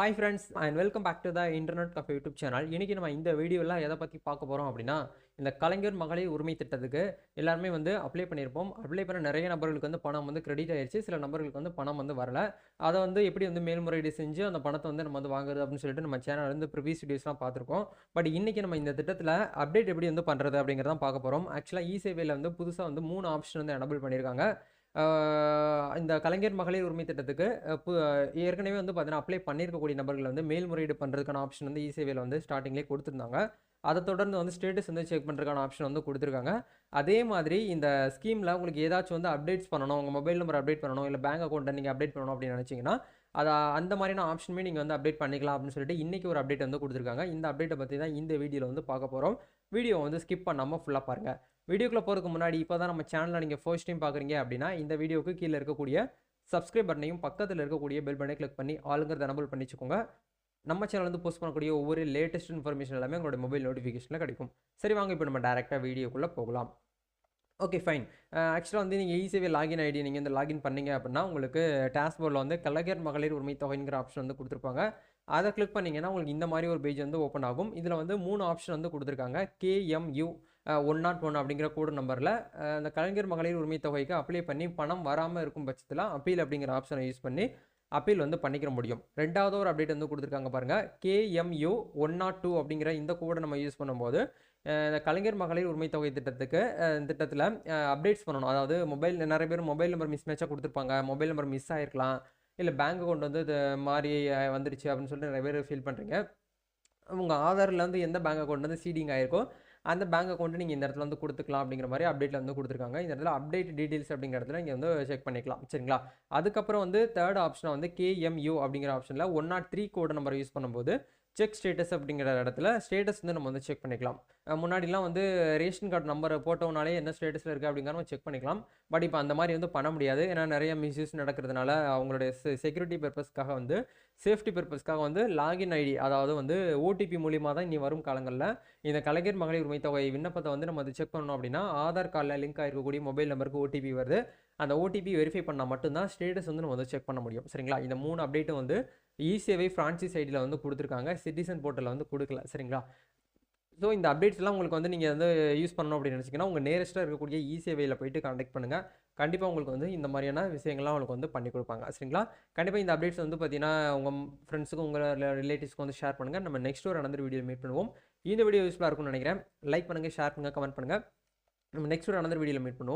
Hi friends and welcome back to the internet cafe YouTube channel இன்றைக்கி நம்ம இந்த வீடியோவில் எதை பற்றி பார்க்க போகிறோம் அப்படின்னா இந்த கலைஞர் மகளிர் உரிமை திட்டத்துக்கு எல்லாருமே வந்து அப்ளை பண்ணியிருப்போம். அப்ளை பண்ண நிறைய நபர்களுக்கு வந்து பணம் வந்து கிரெடிட் ஆயிடுச்சு சில நபர்களுக்கு வந்து பணம் வந்து வரல. அதை வந்து எப்படி வந்து மேல்முறையீடு செஞ்சு அந்த பணத்தை வந்து நம்ம வந்து வாங்குறது அப்படின்னு சொல்லிட்டு நம்ம சேனல் வந்து ப்ரிவியஸ் வீடியோஸ்லாம் பார்த்துருக்கோம். பட் இன்றைக்கி நம்ம இந்த திட்டத்தில் அப்டேட் எப்படி வந்து பண்ணுறது அப்படிங்கிறதான் பார்க்க போகிறோம் ஆக்சுவலாக இ சேவையில் வந்து புதுசாக வந்து மூணு ஆப்ஷன் வந்து எனபிள் பண்ணியிருக்காங்க. இந்த கலைஞர் மகளிர் உரிமை திட்டத்துக்கு ஏற்கனவே வந்து பார்த்தீங்கன்னா அப்ளை பண்ணியிருக்கக்கூடிய நபர்கள் வந்து மேல்முறையீடு பண்ணுறதுக்கான ஆப்ஷன் வந்து இ சேவையில் வந்து ஸ்டார்டிங்லேயே கொடுத்துருந்தாங்க. அதை தொடர்ந்து வந்து ஸ்டேட்டஸ் வந்து செக் பண்ணுறதுக்கான ஆப்ஷன் வந்து கொடுத்துருக்காங்க. அதே மாதிரி இந்த ஸ்கீமில் உங்களுக்கு ஏதாச்சும் வந்து அப்டேட்ஸ் பண்ணணும் உங்கள் மொபைல் நம்பர் அப்டேட் பண்ணணும் இல்லை பேங்க் அக்கௌண்ட்டை நீங்கள் அப்டேட் பண்ணணும் அப்படின்னு நினச்சிங்கன்னா அதை அந்த மாதிரியான ஆப்ஷனுமே நீங்கள் வந்து அப்டேட் பண்ணிக்கலாம் அப்படின்னு சொல்லிட்டு இன்றைக்கி ஒரு அப்டேட் வந்து கொடுத்துருக்காங்க. இந்த அப்டேட்டை பற்றி தான் இந்த வீடியோவில் வந்து பார்க்க போகிறோம் வீடியோ வந்து ஸ்கிப் பண்ணாமல் ஃபுல்லாக பாருங்கள் வீடியோக்குள்ளே போகிறதுக்கு முன்னாடி இப்போ தான் நம்ம சேனலில் நீங்கள் ஃபர்ஸ்ட் டைம் பார்க்குறீங்க அப்படின்னா இந்த வீடியோவுக்கு கீழே இருக்கக்கூடிய சப்ஸ்கிரைப் பட்டனையும் பக்கத்தில் இருக்கக்கூடிய பெல் பட்டனை கிளிக் பண்ணி ஆளுங்கிறத எனபிள் பண்ணிச்சுக்கோங்க. நம்ம சேனல் வந்து போஸ்ட் பண்ணக்கூடிய ஒவ்வொரு லேட்டஸ்ட் இன்ஃபர்மேஷன் எல்லாமே உங்களோட மொபைல் நோட்டிஃபிகேஷனில் கிடைக்கும். சரி வாங்க இப்போ நம்ம டேரெக்டாக வீடியோக்குள்ளே போகலாம். ஓகே ஃபைன் ஆக்சுவலாக வந்து நீங்கள் ஈஸியாகவே லாகின் ஐடி நீங்கள் இந்த லாகின் பண்ணீங்க அப்படின்னா உங்களுக்கு டாஸ்போர்டில் வந்து கலைஞர் மகளிர் உரிமை தொகைங்கிற ஆப்ஷன் வந்து கொடுத்துருப்பாங்க. அதை கிளிக் பண்ணிங்கன்னா உங்களுக்கு இந்த மாதிரி ஒரு பேஜ் வந்து ஓப்பன் ஆகும். இதில் வந்து மூணு ஆப்ஷன் வந்து கொடுத்துருக்காங்க. கேஎம்யூ ஒன் நாட் ஒன் அப்படிங்கிற கோடு நம்பரில் அந்த கலைஞர் மகளிர் உரிமை தொகைக்கு அப்ளை பண்ணி பணம் வராமல் இருக்கும் பட்சத்தில் அப்பீல் அப்படிங்கிற ஆப்ஷனை யூஸ் பண்ணி அப்பீல் வந்து பண்ணிக்கிற முடியும். ரெண்டாவது ஒரு அப்டேட் வந்து கொடுத்துருக்காங்க பாருங்கள் KMU one nought two oh அப்படிங்கிற இந்த கோடை நம்ம யூஸ் பண்ணும்போது இந்த கலைஞர் மகளிர் உரிமை தொகை திட்டத்துக்கு திட்டத்தில் அப்டேட்ஸ் பண்ணணும். அதாவது மொபைல் நிறைய பேர் மொபைல் நம்பர் மிஸ் மேட்சாக கொடுத்துருப்பாங்க. மொபைல் நம்பர் மிஸ் ஆகிருக்கலாம் இல்லை பேங்க் அக்கௌண்ட் வந்து இது மாறி வந்துடுச்சு அப்படின்னு சொல்லிட்டு நிறைய பேர் ஃபீல் பண்ணுறீங்க உங்கள் ஆதாரில் வந்து எந்த பேங்க் அக்கௌண்ட் வந்து சீடிங் ஆகிருக்கோ அந்த பேங்க் அக்கௌண்ட்டு நீங்கள் இந்த இடத்துல வந்து கொடுத்துக்கலாம் அப்படிங்கிற மாதிரி அப்டேட்டில் வந்து கொடுத்துருக்காங்க. இந்த இடத்துல அப்டேட் டீட்டெயில்ஸ் அப்படிங்கிற இடத்துல நீங்கள் வந்து செக் பண்ணிக்கலாம். சரிங்களா? அதுக்கப்புறம் வந்து தேர்ட் ஆப்ஷனை வந்து கேஎம்யூ அப்படிங்கிற ஆப்ஷனில் one nought three code number use பண்ணும்போது செக் ஸ்டேட்டஸ் அப்படிங்கிற இடத்துல ஸ்டேட்டஸ் வந்து நம்ம வந்து செக் பண்ணிக்கலாம். முன்னாடிலாம் வந்து ரேஷன் கார்டு நம்பரை போட்டோனாலே என்ன ஸ்டேட்டஸில் இருக்குது அப்படிங்கிற நம்ம செக் பண்ணிக்கலாம். பட் இப்போ அந்த மாதிரி வந்து பண்ண முடியாது. ஏன்னா நிறைய மிஸ்யூஸ் நடக்கிறதுனால அவங்களுடைய செக்யூரிட்டி பர்பஸ்க்காக வந்து சேஃப்டி பர்பஸ்க்காக வந்து லாகின் ஐடி அதாவது வந்து ஓடிபி மூலியமாக தான் இனி வரும் காலங்களில் இந்த கலைஞர் மகளிர் உரிமை தொகை விண்ணப்பத்தை வந்து நம்ம வந்து செக் பண்ணணும் அப்படின்னா ஆதார் கார்டில் லிங்க் ஆகிருக்கக்கூடிய மொபைல் நம்பருக்கு ஓடிபி வருது. அந்த ஓடிபி வெரிஃபை பண்ணால் மட்டும்தான் ஸ்டேட்டஸ் வந்து நம்ம வந்து செக் பண்ண முடியும். சரிங்களா? இந்த மூணு அப்டேட்டும் வந்து இசேவை ஃப்ரான்சிஸ் ஐடியில் வந்து கொடுத்துருக்காங்க. சிட்டிசன் போர்ட்டலில் வந்து கொடுக்கல. சரிங்களா? ஸோ இந்த அப்டேட்ஸ்லாம் உங்களுக்கு வந்து நீங்கள் வந்து யூஸ் பண்ணணும் அப்படின்னு நினச்சிங்கன்னா உங்கள் நேரஸ்ட்டாக இருக்கக்கூடிய இ சேவையில் போயிட்டு கான்டாக்ட் பண்ணுங்கள் கண்டிப்பாக உங்களுக்கு வந்து இந்த மாதிரியான விஷயங்கள்லாம் உங்களுக்கு வந்து பண்ணி கொடுப்பாங்க. சரிங்களா? கண்டிப்பாக இந்த அப்டேட்ஸ் வந்து பார்த்தீங்கன்னா உங்கள் ஃப்ரெண்ட்ஸுக்கும் உங்கள் ரிலேட்டிவ்ஸ்க்கு வந்து ஷேர் பண்ணுங்கள் நம்ம நெக்ஸ்ட் ஒரு அனந்தர் வீடியோ மீட் பண்ணுவோம். இந்த வீடியோ யூஸ்ஃபுல்லாக இருக்கும்னு நினைக்கிறேன். லைக் பண்ணுங்கள் ஷேர் பண்ணுங்கள் கமெண்ட் பண்ணுங்கள் நம்ம நெக்ஸ்ட் ஒரு அனந்தர் வீடியோவில் மீட் பண்ணுவோம்.